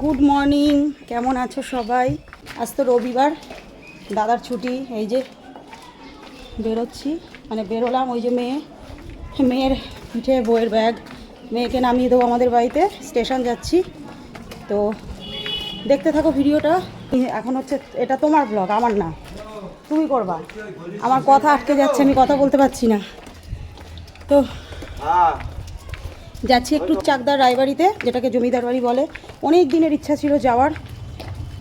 Good morning কেমন আছো সবাই? আজ তো রবিবার। দাদার ছুটি। এই যে বেরোচ্ছি। মানে বেরোলাম ওই যে মেয়ে। মেয়ের পিঠে বইয়ের ব্যাগ। মেয়েকে নামিয়ে দেবো আমাদের বাড়িতে। স্টেশন যাচ্ছি। তো দেখতে থাকো ভিডিওটা। এখন হচ্ছে এটা তোমার ব্লগ আমার না। তুমি করবা। আমার কথা আটকে যাচ্ছে, আমি কথা বলতে পারছি না। তো যাচ্ছি একটু চাকদার রায়বাড়িতে, যেটাকে জমিদার বাড়ি বলে। অনেক দিনের ইচ্ছা ছিল যাওয়ার,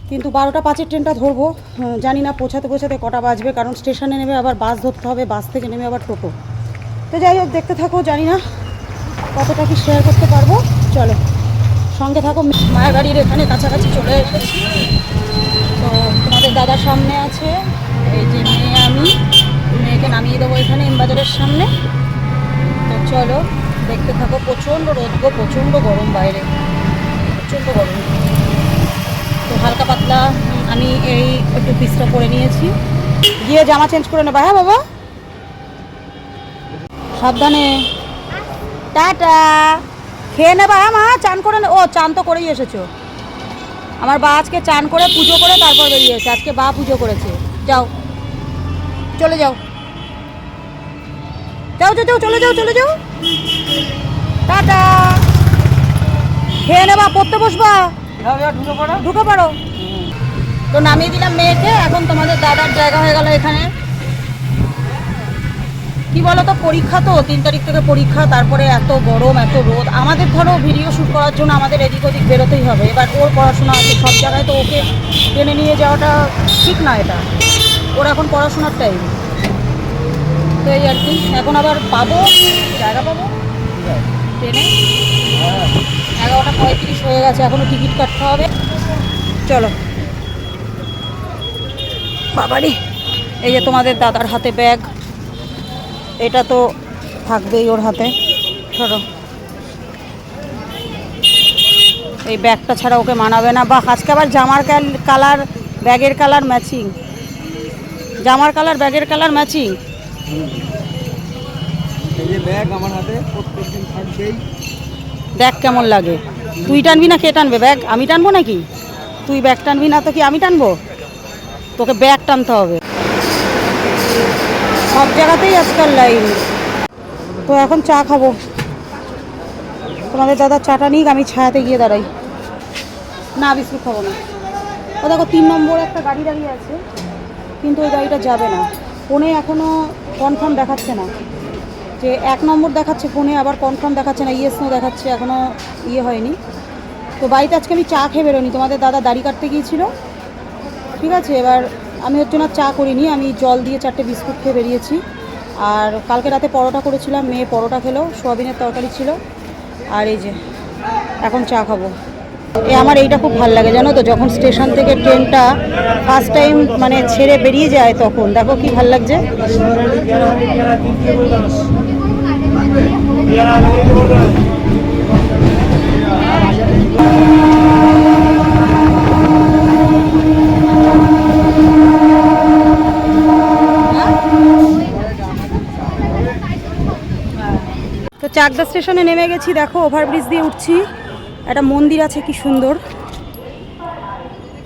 কিন্তু বারোটা পাঁচের ট্রেনটা ধরবো জানি না পৌঁছাতে পৌঁছাতে কটা বাজবে, কারণ স্টেশনে নেমে আবার বাস ধরতে হবে, বাস থেকে নেমে আবার টোটো। তো যাই হোক, দেখতে থাকো, জানি না কতটা কি শেয়ার করতে পারব। চলো, সঙ্গে থাকো, মায়ের বাড়ির এখানে কাছাকাছি চলে এসেছি। তো তোমাদের দাদার সামনে আছে, এই যে মেয়ে আমি, মেয়েকে নামিয়ে দেবো এখানে এমবাজারের সামনে। তো চলো দেখতে থাকো, প্রচণ্ড রোদ গো, প্রচণ্ড গরম বাইরে। প্রচণ্ড গরম। তো হালকা পাতলা আমি এই একটু পিসটা করে নিয়েছি। গিয়ে জামা চেঞ্জ করে নেবা হ্যাঁ বাবা? সাবধানে। টাটা। খেয়ে নেবা হ্যাঁ মা, চান করে ও, চান তো করেই এসেছ। আমার বা আজকে চান করে, পুজো করে তারপর বেরিয়েছে আজকে বা পুজো করেছে। যাও। চলে যাও। যাও যাও চলে যাও চলে যাও। টাটা। খেয়ে নেবা, পড়তে বসবা। ঢুকে পড়ো। তো নামিয়ে দিলাম মেয়েকে, এখন তোমাদের দাদার জায়গা হয়ে গেল এখানে। কি বলো তো পরীক্ষা তো, তিন তারিখ থেকে পরীক্ষা, তারপরে এত গরম, এত রোদ। আমাদের ধরো ভিডিও শ্যুট করার জন্য আমাদের এদিক ওদিক বেরোতেই হবে। এবার ওর পড়াশোনা আছে, সব জায়গায় তো ওকে টেনে নিয়ে যাওয়াটা ঠিক না এটা। ওর এখন পড়াশোনার টাইম তো এই আর কি। এখন আবার পাবো। জায়গা পাবো। ট্রেনে। এগারোটা পঁয়ত্রিশ হয়ে গেছে এখনও টিকিট কাটতে হবে। চলো। বাবারে, এই যে তোমাদের দাদার হাতে ব্যাগ। এটা তো থাকবেই ওর হাতে। ধরো এই ব্যাগটা ছাড়া ওকে মানাবে না। বা আজকে আবার জামার কালার, ব্যাগের কালার ম্যাচিং। জামার কালার, ব্যাগের কালার ম্যাচিং। ব্যাগ কেমন লাগে? তুই টানবি না কে টানবে? ব্যাগ আমি টানবো নাকি? তুই ব্যাগ টানবি না তো কি আমি টানবো? তোকে ব্যাগ টানতে হবে। সব জায়গাতেই আজকাল লাইন। তো এখন চা খাব। তোমাদের দাদা চাটা নিক, আমি ছায়াতে গিয়ে দাঁড়াই। না, বিস্কুট খাব না। ও দেখো, তিন নম্বর একটা গাড়ি দাঁড়িয়ে আছে, কিন্তু ওই গাড়িটা যাবে না। ফোনে এখনও কনফার্ম দেখাচ্ছে না। যে এক নম্বর দেখাচ্ছে ফোনে, আবার কনফার্ম দেখাচ্ছে না, ইয়েস নো দেখাচ্ছে এখনও ইয়ে হয়নি। তো বাড়িতে আজকে আমি চা খেয়ে বেরোনি তোমাদের দাদা দাড়ি কাটতে গিয়েছিল। ঠিক আছে, এবার আমি জন্য আর চা করিনি, আমি জল দিয়ে চারটে বিস্কুট খেয়ে বেরিয়েছি। আর কালকে রাতে পরোটা করেছিলাম, মেয়ে পরোটা খেলো, সোয়াবিনের তরকারি ছিল। আর এই যে, এখন চা খাব। এ আমার এইটা খুব ভালো লাগে, জানো তো? যখন স্টেশন থেকে ট্রেনটা ফার্স্ট টাইম মানে ছেড়ে বেরিয়ে যায় তখন, দেখো কি ভালো লাগছে? তো চাকদা স্টেশনে নেমে গেছি, দেখো ওভারব্রিজ দিয়ে উঠছি। একটা মন্দির আছে, কি সুন্দর।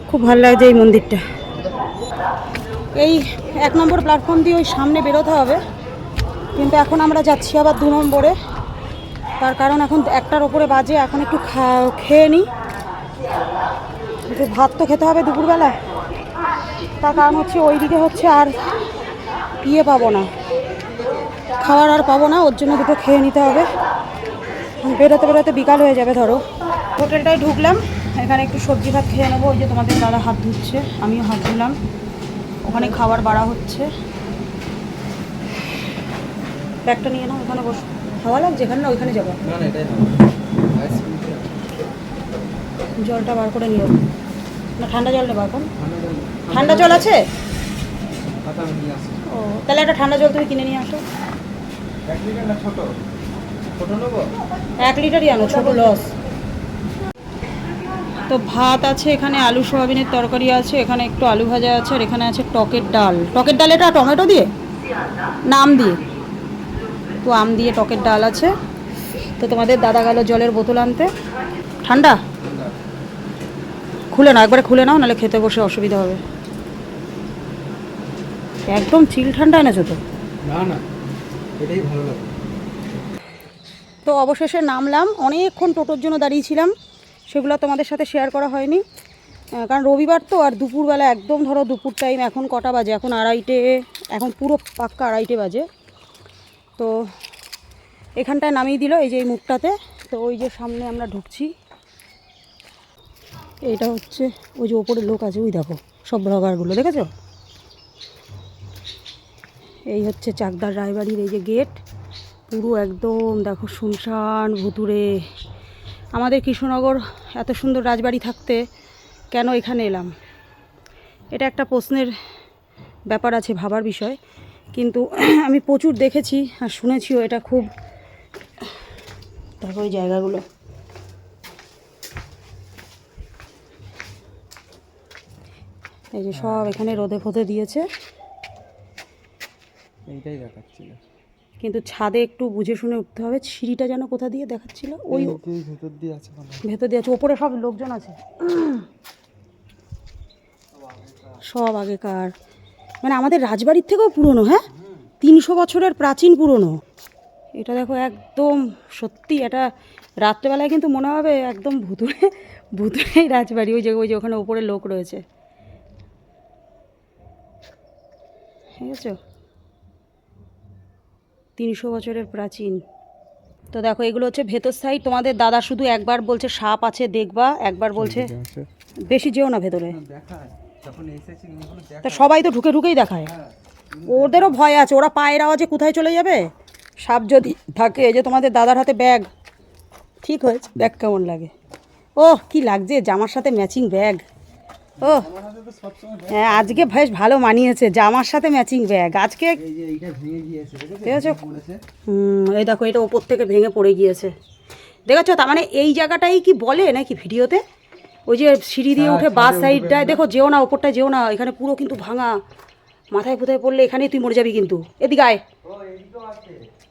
খুব ভালো লাগছে এই মন্দিরটা। এই এক নম্বর প্ল্যাটফর্ম দিয়ে ওই সামনে বেরোতে হবে। কিন্তু এখন আমরা যাচ্ছি আবার দু নম্বরে। তার কারণ এখন একটার ওপরে বাজে, এখন একটু খেয়ে নিই ভাত তো খেতে হবে দুপুরবেলা। তার কারণ হচ্ছে ওই দিকে হচ্ছে আর ইয়ে পাবো না। খাবার আর পাবো না, ওর জন্য দুটো খেয়ে নিতে হবে। বেরোতে বেরোতে বিকাল হয়ে যাবে, ধরো। হোটেলটায় ঢুকলাম। এখানে একটু সবজি ভাত খেয়ে নেব। ওই যে তোমাদের দাদা হাত ধুচ্ছে আমিও হাত ধুলাম। ওখানে খাবার বাড়া হচ্ছে। ব্যাগটা নিয়ে নাও ওখানে বস। হাওয়া লাগছে? এখানে না ওইখানে যাব। জলটা বার করে নিও। না ঠান্ডা জলটা বার এখন। ঠান্ডা জল আছে? ও তাহলে একটা ঠান্ডা জল তুমি কিনে নিয়ে আসো। এক লিটার না ছোট? ছোট নেব? এক লিটারই আনো ছোট লস। তো ভাত আছে এখানে আলু সোয়াবিনের তরকারি আছে এখানে একটু আলু ভাজা আছে আর এখানে আছে টকের ডাল। টকের ডাল এটা টমেটো দিয়ে? না আম দিয়ে। তো আম দিয়ে টকের ডাল আছে। তো তোমাদের দাদা গেল জলের বোতল আনতে। ঠান্ডা? খুলে নাও একবারে খুলে নাও নাহলে খেতে বসে অসুবিধা হবে। একদম চিল ঠান্ডা এনেছো তো? না না এটাই ভালো লাগে। তো অবশেষে নামলাম। অনেকক্ষণ টোটোর জন্য দাঁড়িয়েছিলাম সেগুলো তোমাদের সাথে শেয়ার করা হয়নি। কারণ রবিবার তো, আর দুপুরবেলা একদম ধরো দুপুর টাইম এখন কটা বাজে? এখন আড়াইটে, এখন পুরো পাক্কা আড়াইটে বাজে। তো এখানটায় নামিয়ে দিল এই যে এই মুখটাতে। তো ওই যে সামনে আমরা ঢুকছি। এইটা হচ্ছে, ওই যে ওপরে লোক আছে, ওই দেখো, সব ব্লগারগুলো দেখেছ? এই হচ্ছে চাকদার রায়বাড়ির এই যে গেট পুরো একদম, দেখো, শুনশান ভুতুরে আমাদের কৃষ্ণনগর এত সুন্দর রাজবাড়ি থাকতে কেন এখানে এলাম? এটা একটা প্রশ্নের ব্যাপার আছে ভাবার বিষয়। কিন্তু আমি প্রচুর দেখেছি আর শুনেছিও এটা খুব দেখো ওই জায়গাগুলো। এই যে সব এখানে রোদে ফোদে দিয়েছে। এইটাই দেখাচ্ছিল। কিন্তু ছাদে একটু বুঝে শুনে উঠতে হবে সিঁড়িটা যেন কোথা দিয়ে দেখাচ্ছিল? ওই ভেতর দিয়ে আছে ভেতর দিয়ে আছে ওপরে সব লোকজন আছে। সব আগেকার। মানে আমাদের রাজবাড়ির থেকেও পুরনো হ্যাঁ? তিনশো বছরের প্রাচীন পুরনো। এটা দেখো একদম সত্যি এটা রাত্রেবেলায় কিন্তু মনে হবে একদম ভুতুরে ভুতুরেই রাজবাড়ি ওই যে ওই যে ওখানে ওপরে লোক রয়েছে। ঠিক আছে তিনশো বছরের প্রাচীন। তো দেখো এগুলো হচ্ছে ভেতর সাইড তোমাদের দাদা শুধু একবার বলছে সাপ আছে দেখবা। একবার বলছে বেশি যেও না ভেতরে। দেখায় যখন এসেছি এগুলো তা সবাই তো ঢুকে ঢুকেই দেখায়। ওদেরও ভয় আছে। ওরা পায়ের আওয়াজে কোথায় চলে যাবে? সাপ যদি থাকে এই যে তোমাদের দাদার হাতে ব্যাগ। ঠিক হয়েছে ব্যাগ কেমন লাগে। ও কি লাগছে? জামার সাথে ম্যাচিং ব্যাগ ও। হ্যাঁ আজকে বেশ ভালো মানিয়েছে জামার সাথে ম্যাচিং ব্যাগ আজকে ঠিক আছে। হুম এই দেখো এটা ওপর থেকে ভেঙে পড়ে গিয়েছে। দেখেছ? তার মানে এই জায়গাটাই কি বলে নাকি ভিডিওতে? ওই যে সিঁড়ি দিয়ে হ্যাঁ, উঠে বাস সাইডটায় দেখো যেও না ওপরটায় যেও না এখানে পুরো কিন্তু ভাঙা। মাথায় ফুথায় পড়লে এখানেই তুই মরে যাবি কিন্তু। এদিকে আয়।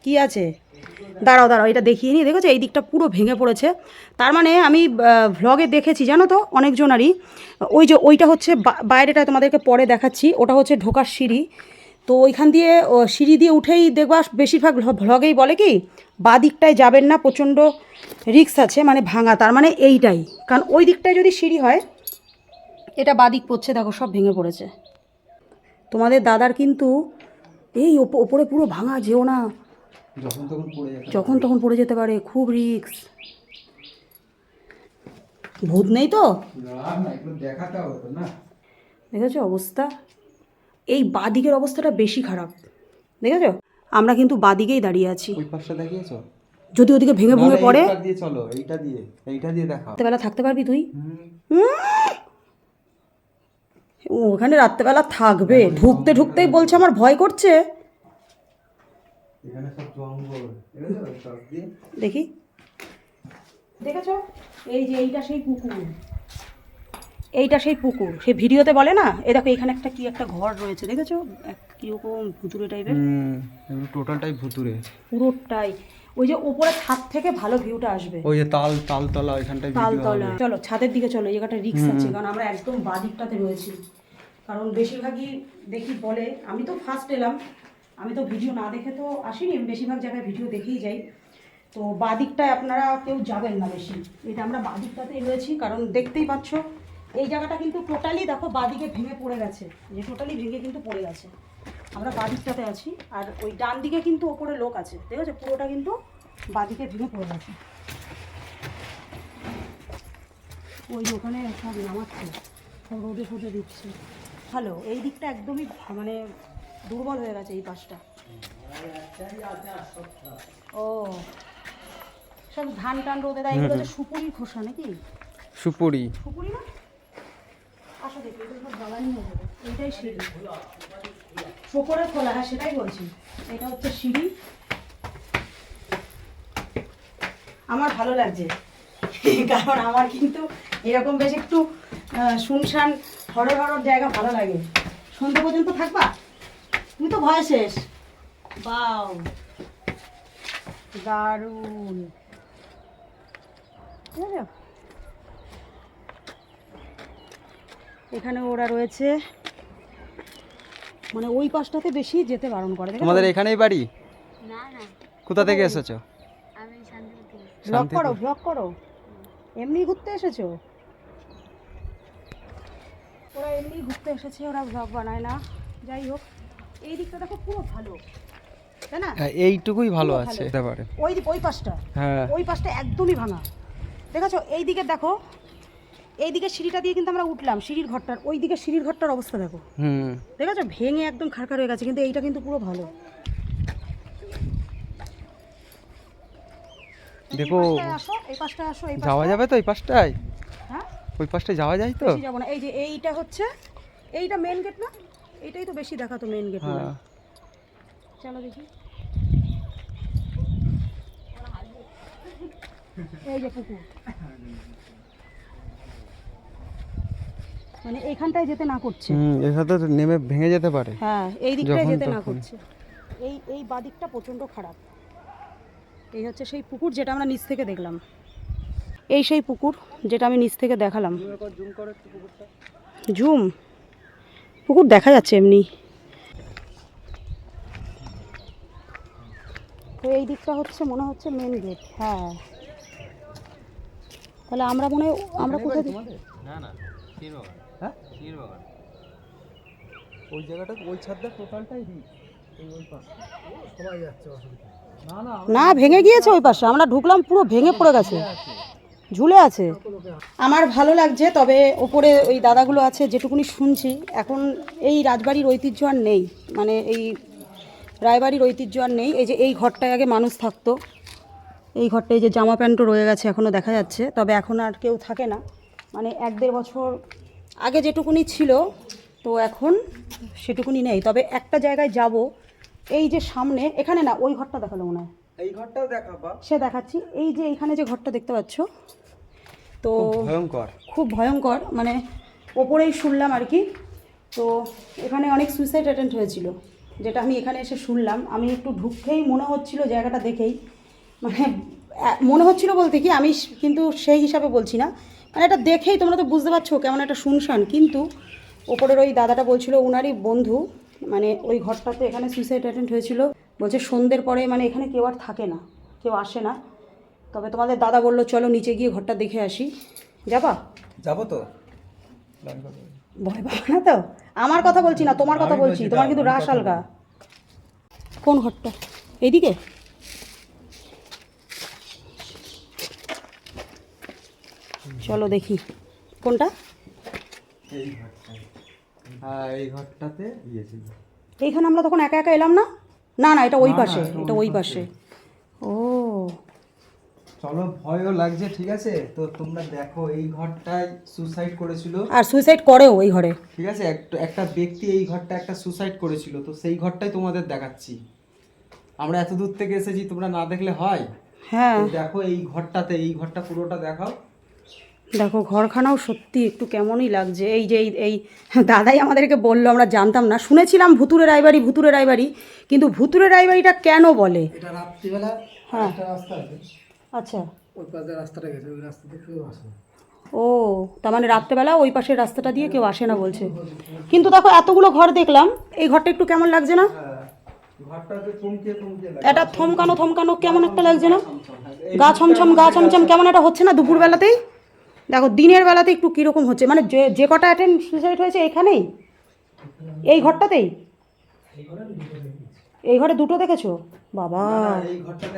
কি আছে? দাঁড়াও দাঁড়াও, এটা দেখিয়ে নি দেখেছ? এই দিকটা পুরো ভেঙে পড়েছে। তার মানে আমি ভ্লগে দেখেছি, জানো তো, অনেকজনারই। ওই যে, ওইটা হচ্ছে বাইরেটা তোমাদেরকে পরে দেখাচ্ছি। ওটা হচ্ছে ঢোকার সিঁড়ি। তো ওইখান দিয়ে সিঁড়ি দিয়ে উঠেই দেখবা, বেশিরভাগ ভ্লগেই বলে কি, বা দিকটায় যাবেন না, প্রচণ্ড রিক্স আছে মানে ভাঙা। তার মানে এইটাই। কারণ ওই দিকটায় যদি সিঁড়ি হয়, এটা বাদিক পড়ছে, দেখো, সব ভেঙে পড়েছে। তোমাদের দাদার কিন্তু, এই ওপ- ওপরে পুরো ভাঙা, যেও না। যখন তখন পড়ে যেতে পারে। খুব রিস্ক। ভূত নেই তো? দেখেছ অবস্থা? এই বাদিকের অবস্থাটা বেশি খারাপ। দেখেছ? আমরা কিন্তু বাদিকেই দাঁড়িয়ে আছি। ওই পাশটা দেখিয়েছো? যদি ওদিকে ভেঙে ভেঙে পড়ে? দিয়ে চলো এইটা দিয়ে এইটা দিয়ে দেখাও। রাত্রেবেলা থাকতে পারবি তুই? ওখানে রাত্রেবেলা থাকবে। ঢুকতে ঢুকতেই বলছে আমার ভয় করছে। এখানে সব জঙ্গল। দেখি। দেখেছ? এই যে এইটা সেই পুকুর। এইটা সেই পুকুর। সেই ভিডিওতে বলে না? এই দেখো এখানে একটা কি একটা ঘর রয়েছে। দেখেছ? কীরকম ভুতুরে টাইপের। টোটালটাই ভুতুরে। পুরোটাই। ওই যে উপরে ছাদ থেকে ভালো ভিউটা আসবে। ওই যে তাল তালতলা ওইখানটায় ভিডিও তালতলা। চলো ছাদের দিকে চলো। এই জায়গাটা রিক্স আছে কারণ আমরা একদম বাদিকটাতে রয়েছি। কারণ বেশিরভাগই দেখি বলে। আমি তো ফার্স্ট এলাম। আমি তো ভিডিও না দেখে তো আসিনি, আমি বেশিরভাগ জায়গায় ভিডিও দেখেই যাই। তো বাদিকটায় আপনারা কেউ যাবেন না বেশি। এটা আমরা বাদিকটাতেই রয়েছি, কারণ দেখতেই পাচ্ছ, এই জায়গাটা কিন্তু টোটালি দেখো বাদিকে ভেঙে পড়ে গেছে। যে টোটালি ভেঙে কিন্তু পড়ে গেছে। আমরা বাদিকটাতে আছি, আর ওই ডান দিকে কিন্তু ওপরে লোক আছে, ঠিক আছে? পুরোটা কিন্তু বাদিকে ভেঙে পড়ে গেছে। ওই ওখানে সব নামাচ্ছে, সব রোদে ফোদে দিচ্ছে। ভালো এই দিকটা একদমই মানে দুর্বল হয়ে গেছে এই পাশটা। ও। সব ধান টান রোদে দেয় এগুলো হচ্ছে সুপুরি খোসা নাকি? সুপুরি। সুপুরি না? আসো দেখি এগুলো সব জ্বালানি হয়ে যাবে। এইটাই সিঁড়ি। শোকরের খোলা হ্যাঁ সেটাই বলছি। এটা হচ্ছে সিঁড়ি। আমার ভালো লাগছে কারণ আমার কিন্তু এরকম বেশ একটু শুনশান হরর হরর জায়গা ভালো লাগে। সন্ধ্যে পর্যন্ত থাকবা? তুমি তো ভয় শেষ। বাউ দারুণ। এখানে ওরা রয়েছে। মানে ওই পাশটাতে বেশি যেতে বারণ করে তোমাদের এখানেই বাড়ি? না না। কোথা থেকে এসেছ? আমি ব্লগ করো ব্লগ করো। এমনি ঘুরতে এসেছ? ওরা এমনি ঘুরতে এসেছে ওরা ব্লগ বানায় না। যাই হোক। এই দিকটা দেখো পুরো ভালো তাই না? হ্যাঁ এইটুকুই ভালো আছে। পারে। ওই ওই পাশটা হ্যাঁ। ওই পাশটা একদমই ভাঙা। দেখেছ? এই দিকে দেখো এই দিকে সিঁড়িটা দিয়ে কিন্তু আমরা উঠলাম সিঁড়ির ঘরটার। ওই দিকে সিঁড়ির ঘরটার অবস্থা দেখো। হুম। দেখেছ? ভেঙে একদম খাড়খাড় হয়ে গেছে কিন্তু এইটা কিন্তু পুরো ভালো। দেখো এই পাশটায় আসো এই পাশটায় আসো এই যাওয়া যাবে তো ওই পাশটায়? হ্যাঁ? ওই পাশটায় যাওয়া যায় তো? যাব না। এই যে এইটা হচ্ছে এইটা মেন গেট না? এইটাই তো বেশি দেখাতো মেন গেট হ্যাঁ। চলো দেখি। এই যে পুকুর। মানে এইখানটায় যেতে না করছে। হুম এখানে তো নেমে ভেঙে যেতে পারে। হ্যাঁ এই দিকটায় যেতে না করছে। এই এই বাদিকটা প্রচণ্ড খারাপ। এই হচ্ছে সেই পুকুর যেটা আমরা নিচ থেকে দেখলাম। এই সেই পুকুর যেটা আমি নিচ থেকে দেখালাম। জুম পুকুর দেখা যাচ্ছে এমনি। তো এই দিকটা হচ্ছে মনে হচ্ছে মেন গেট হ্যাঁ। তাহলে আমরা মনে হয় আমরা কোথায় দি- হ্যাঁ? ওই জায়গাটা ওই ছাদটা টোটালটাই না না না ভেঙে গিয়েছে ওই পাশে। আমরা ঢুকলাম পুরো ভেঙে পড়ে গেছে। ঝুলে আছে। আমার ভালো লাগছে তবে ওপরে ওই দাদাগুলো আছে যেটুকুনি শুনছি এখন এই রাজবাড়ির ঐতিহ্য আর নেই। মানে এই রায়বাড়ির ঐতিহ্য আর নেই। এই যে এই ঘরটায় আগে মানুষ থাকতো। এই ঘরটায় যে জামা প্যান্টও রয়ে গেছে এখনও দেখা যাচ্ছে। তবে এখন আর কেউ থাকে না। মানে এক দেড় বছর আগে যেটুকুনি ছিল তো এখন সেটুকুনি নেই। তবে একটা জায়গায় যাব এই যে সামনে এখানে না ওই ঘরটা দেখাল মনে হয়। এই ঘরটাও দেখাবা? সে দেখাচ্ছি। এই যে এইখানে যে ঘরটা দেখতে পাচ্ছ তো ভয়ঙ্কর। খুব ভয়ঙ্কর মানে ওপরেই শুনলাম আর কি। তো এখানে অনেক সুইসাইড অ্যাটেন্ট হয়েছিল যেটা আমি এখানে এসে শুনলাম। আমি একটু ঢুকতেই মনে হচ্ছিল জায়গাটা দেখেই। মানে মনে হচ্ছিল বলতে কি আমি কিন্তু সেই হিসাবে বলছি না। মানে এটা দেখেই তোমরা তো বুঝতে পারছ কেমন একটা শুনশান। কিন্তু ওপরের ওই দাদাটা বলছিল ওনারই বন্ধু মানে ওই ঘরটাতে এখানে সুইসাইড অ্যাটেন্ট হয়েছিল। বলছে সন্ধ্যের পরে মানে এখানে কেউ আর থাকে না কেউ আসে না। তবে তোমাদের দাদা বলল চলো নিচে গিয়ে ঘরটা দেখে আসি। যাবা? যাব তো। ভয় পাবে না তো? আমার কথা বলছি না তোমার কথা বলছি। তোমার কিন্তু রাস আলগা। কোন ঘরটা? এইদিকে? চলো দেখি। কোনটা? হ্যাঁ ইয়ে এইখানে আমরা তখন একা একা এলাম না? না না এটা ওই পাশে এটা ওই পাশে। ও চলো ভয়ও লাগছে ঠিক আছে? তো তোমরা দেখো এই ঘরটায় সুসাইড করেছিল। আর সুইসাইড করেও এই ঘরে। ঠিক আছে? একটা ব্যক্তি এই ঘরটা একটা সুসাইড করেছিল। তো সেই ঘরটাই তোমাদের দেখাচ্ছি। আমরা এত দূর থেকে এসেছি তোমরা না দেখলে হয়? হ্যাঁ। দেখো এই ঘরটাতে এই ঘরটা পুরোটা দেখাও। দেখো ঘরখানাও সত্যি একটু কেমনই লাগছে। এই যে এই- দাদাই আমাদেরকে বলল আমরা জানতাম না। শুনেছিলাম ভুতুরে রায়বাড়ি ভুতুরে রায়বাড়ি কিন্তু ভুতুরে রায়বাড়িটা কেন বলে? এটা রাত্রিবেলা হ্যাঁ। রাস্তা আছে। আচ্ছা। ওই পাশে রাস্তাটা গেছে ওই রাস্তা দিয়ে কেউ আসে ও তার মানে রাত্রেবেলা ওই পাশের রাস্তাটা দিয়ে কেউ আসে না বলছে। কিন্তু দেখো এতগুলো ঘর দেখলাম এই ঘরটা একটু কেমন লাগছে না? লাগে এটা থমকানো থমকানো কেমন একটা লাগছে না? গা ছমছম গা ছমছম কেমন একটা হচ্ছে না দুপুর বেলাতেই দেখো দিনের বেলাতে একটু কীরকম হচ্ছে মানে যে যে কটা অ্যাটেন্ড সুইসাইড হয়েছে এখানেই? এই ঘরটাতেই? এই ঘরে দুটো দেখেছ? বাবা। এই ঘরটাতে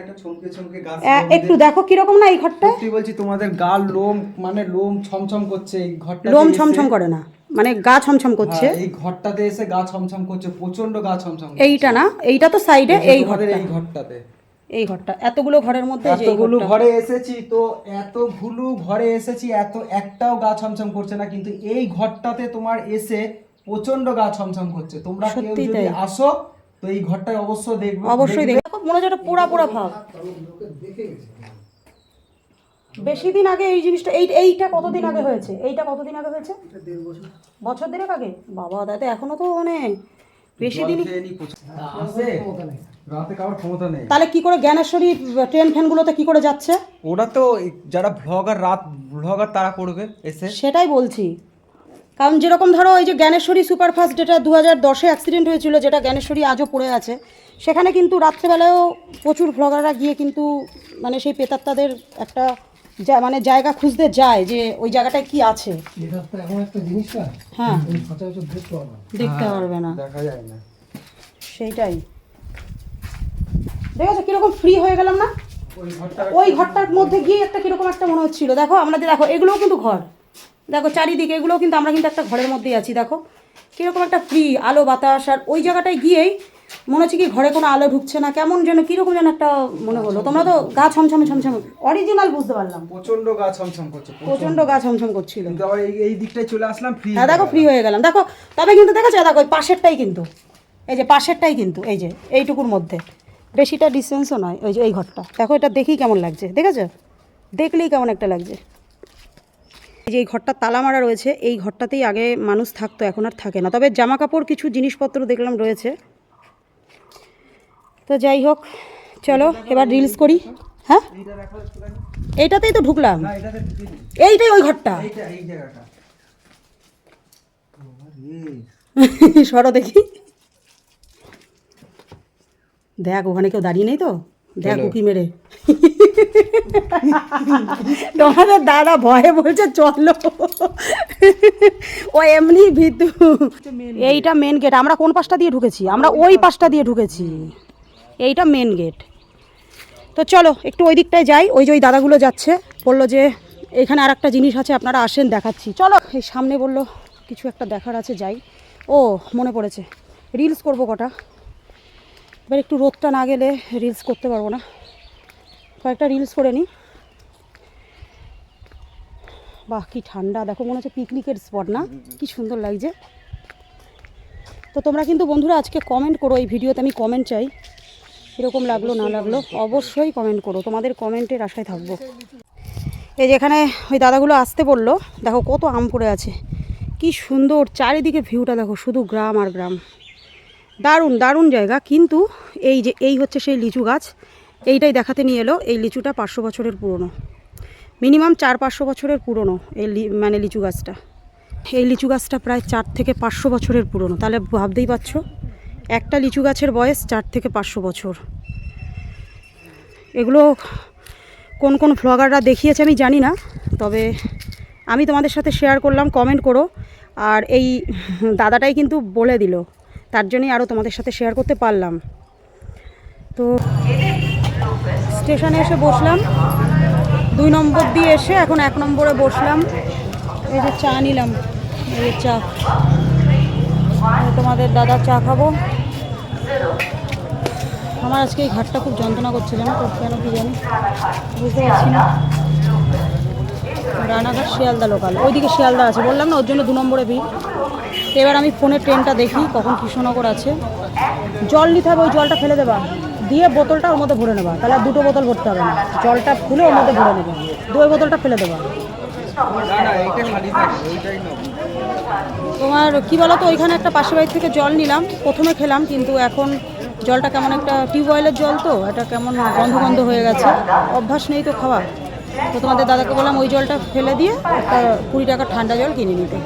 একটা দেখো কীরকম না এই ঘরটা? সত্যি বলছি তোমাদের লোম মানে লোম ছমছম করছে এই ঘরটা লোম ছমছম করে না মানে গা ছমছম করছে। এই ঘরটাতে এসে গা ছমছম করছে প্রচণ্ড গা ছমছম এইটা না এইটা তো সাইডে এই ঘরটা। এই ঘরটাতে। এই ঘরটা এতগুলো ঘরের মধ্যে এতগুলো ঘরে এসেছি তো এতগুলো ঘরে এসেছি এত একটাও গা ছমছম করছে না কিন্তু এই ঘরটাতে তোমার এসে প্রচণ্ড গা ছমছম করছে। তোমরা কেউ যদি আসো তো এই ঘরটায় অবশ্যই দেখবে। অবশ্যই দেখবে। দেখো, মনে হচ্ছে একটা পোড়া পোড়া ভাব। বেশি দিন আগে এই জিনিসটা এই এইটা কতদিন আগে হয়েছে? এইটা কতদিন আগে হয়েছে? বছর। দেড়েক আগে? বাবা দাদা এখনও তো মানে বেশি দিন তাহলে কি করে জ্ঞানেশ্বরী ট্রেন ফ্যানগুলোতে কি করে যাচ্ছে? ওরা তো যারা ভ্লগার রাত ভ্লগার তারা করবে এসে। সেটাই বলছি। কারণ যেরকম ধরো ওই যে জ্ঞানেশ্বরী সুপারফাস্ট যেটা দু হাজার দশে অ্যাক্সিডেন্ট হয়েছিল যেটা জ্ঞানেশ্বরী আজও পড়ে আছে সেখানে কিন্তু রাত্রেবেলায়ও প্রচুর ভ্লগাররা গিয়ে কিন্তু মানে সেই পেতাত্তাদের একটা যা মানে জায়গা খুঁজতে যায় যে ওই জায়গাটায় কি আছে। এটা তো এমন একটা জিনিস না? হ্যাঁ। দেখতে পাবো না। দেখতে পারবে না। দেখা যায় না। সেইটাই। দেখেছ কীরকম ফ্রি হয়ে গেলাম না? ওই ওই ঘরটার মধ্যে গিয়ে একটা কীরকম একটা মনে হচ্ছিল। দেখো আমাদের দেখো এগুলোও কিন্তু ঘর। দেখো চারিদিকে এগুলোও কিন্তু আমরা কিন্তু একটা ঘরের মধ্যেই আছি দেখো। কীরকম একটা ফ্রি আলো বাতাস আর ওই জায়গাটায় গিয়েই মনে হচ্ছে কি ঘরে কোনো আলো ঢুকছে না কেমন যেন কীরকম যেন একটা মনে হলো। তোমরা তো গা ছমছম ছমছম অরিজিনাল বুঝতে পারলাম। প্রচণ্ড গা ছমছম করছে প্রচণ্ড। গা ছমছম করছিল। এই দিকটায় চলে আসলাম ফ্রি হ্যাঁ দেখো ফ্রি হয়ে গেলাম। দেখো তবে কিন্তু দেখেছ দেখো ওই পাশেরটাই কিন্তু এই যে পাশেরটাই কিন্তু এই যে এইটুকুর মধ্যে। বেশিটা ডিস্টেন্সও নয় ওই যে এই ঘরটা। দেখো এটা দেখেই কেমন লাগছে দেখেছ? দেখলেই কেমন একটা লাগছে। যে এই ঘরটা তালা মারা রয়েছে এই ঘরটাতেই আগে মানুষ থাকতো এখন আর থাকে না। তবে জামা কাপড় কিছু জিনিসপত্র দেখলাম রয়েছে। তো যাই হোক চলো এবার রিলস করি। হ্যাঁ। এইটাতেই তো ঢুকলাম। এইটাই ওই ঘরটা। সরো দেখি। দেখ ওখানে কেউ দাঁড়িয়ে নেই তো? দেখ। উকি মেরে। তোমাদের দাদা ভয়ে বলছে, চলো। ও এমনি ভিতু। এইটা মেন গেট আমরা কোন পাশটা দিয়ে ঢুকেছি? আমরা ওই পাশটা দিয়ে ঢুকেছি। এইটা মেন গেট তো চলো, একটু ওই দিকটায় যাই। ওই যে ওই দাদাগুলো যাচ্ছে, বলল যে, এখানে আর একটা জিনিস আছে, আপনারা আসেন, দেখাচ্ছি। চলো, এই সামনে বলল, কিছু একটা দেখার আছে, যাই। ও, মনে পড়েছে। রিলস করব কটা? এবার একটু রোদটা না গেলে রিলস করতে পারব না। কয়েকটা রিলস করে নিই বাহ, কি ঠান্ডা। দেখো, মনে হচ্ছে পিকনিকের স্পট না? কি সুন্দর লাগছে। তো তোমরা কিন্তু বন্ধুরা আজকে কমেন্ট করো এই ভিডিওতে, আমি কমেন্ট চাই। এরকম লাগল, না লাগল, অবশ্যই কমেন্ট করো। তোমাদের কমেন্টের আশায় থাকব। এই যেখানে ওই দাদাগুলো আসতে বলল, দেখো কত আম পড়ে আছে। কি সুন্দর, চারিদিকে ভিউটা দেখো, শুধু গ্রাম আর গ্রাম। দারুণ দারুণ জায়গা। কিন্তু এই যে, এই হচ্ছে সেই লিচু গাছ। এইটাই দেখাতে নিয়ে এলো, এই লিচুটা পাঁচশো বছরের পুরনো। মিনিমাম চার পাঁচশো বছরের পুরনো এই মানে লিচু গাছটা। এই লিচু গাছটা প্রায় চার থেকে পাঁচশো বছরের পুরনো। তাহলে ভাবতেই পারছ, একটা লিচু গাছের বয়স চার থেকে পাঁচশো বছর। এগুলো কোন কোন ভ্লগাররা দেখিয়েছে আমি জানি না, তবে আমি তোমাদের সাথে শেয়ার করলাম কমেন্ট করো। আর এই দাদাটাই কিন্তু বলে দিল, তার জন্যই আরও তোমাদের সাথে শেয়ার করতে পারলাম। তো স্টেশনে এসে বসলাম। দুই নম্বর দিয়ে এসে এখন এক নম্বরে বসলাম। এই যে চা নিলাম। এই চা। তোমাদের দাদা চা খাব। আমার আজকে এই ঘাটটা খুব যন্ত্রণা করছে, জানো তো? কেন কি জানি? বুঝতে পারছি না। রানাঘাট শিয়ালদা লোকাল ওইদিকে শিয়ালদা আছে। বললাম না, ওর জন্য দু নম্বরে ভিড়। এবার আমি ফোনের ট্রেনটা দেখি, কখন কৃষ্ণনগর আছে। জল নিতে হবে, ওই জলটা ফেলে দেবা। দিয়ে বোতলটা ওর মধ্যে ভরে নেবা। তাহলে দুটো বোতল ভরতে হবে না। জলটা খুলে ওর মধ্যে ভরে নেবে। দুই বোতলটা ফেলে দেবা। তোমার কি বলো তো ওইখানে একটা পাশের বাড়ি থেকে জল নিলাম। প্রথমে খেলাম, কিন্তু এখন জলটা কেমন একটা টিউবওয়েলের জল তো, এটা কেমন গন্ধ গন্ধ হয়ে গেছে। অভ্যাস নেই তো খাওয়া। তো তোমাদের দাদাকে বললাম, ওই জলটা ফেলে দিয়ে একটা কুড়ি টাকার ঠান্ডা জল কিনে নিতে।